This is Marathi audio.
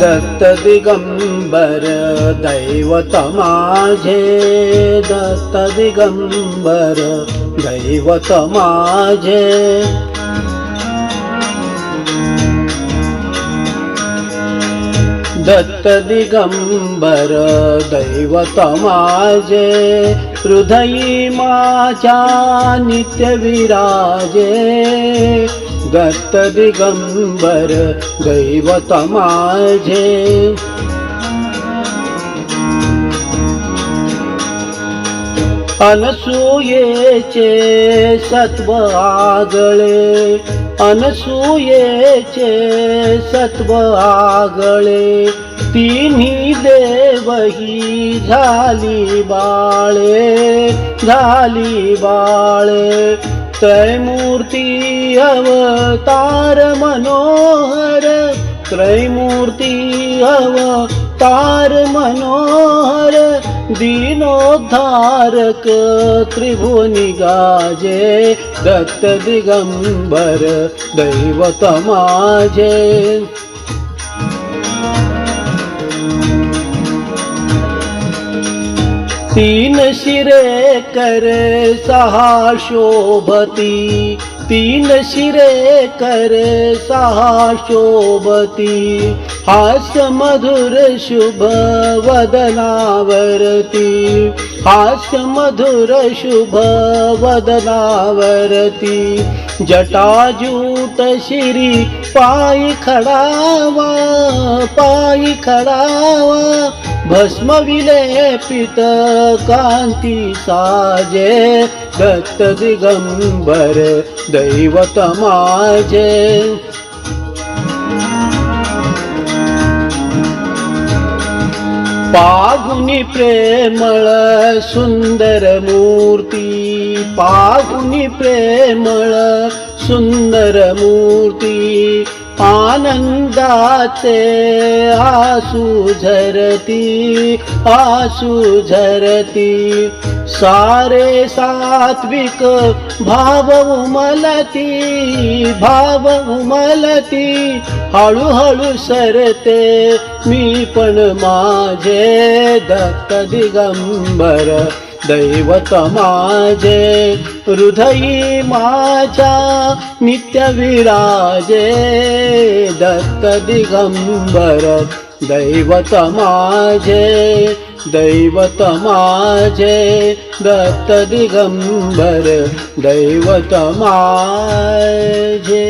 दत्त दिगंबर दैवत माझे दत्त दिगंबर दैवत माझे दत्त दिगंबर दैवत माझे हृदयी माझ्या नित्य विराजे दत्त दिगंबर दैवत माझे. अनसूयेचे सत्व आगळे अनसूयेचे सत्व आगळे तिन्ही देवही झाली बाळे झाली बाळे. त्रैमूर्ती अवतार मनोहर। त्रैमूर्ती अवतार मनोहर। दीनोद्धारक त्रिभुवनी गाजे। दत्त दिगंबर दैवत तीन शिरे कर सहा शोभती. तीन शिरे कर सहा शोभती. हास मधुर शुभ वदनावरती. हास मधुर शुभ वदनावरती. जटाजूट शिरी पायी खडावा पायी खडावा. भस्मविले पितकान्ति साजे दत्त दैवतमाजे पागुनि प्रेमळ सुन्दरमूर्ति पागुनि प्रेमल सुन्दर आनंदाचे आसू झरती आसू झरती. सारे सात्विक भाव उमलती भाव उमलती. हळूहळू सरते मी पण माझे दत्त दिगंबर. दैवत माझे हृदयी माझ्या नित्य विराजे दत्त दिगंबर दैवत माझे दैवत माझे दत्त दिगंबर दैवत माझे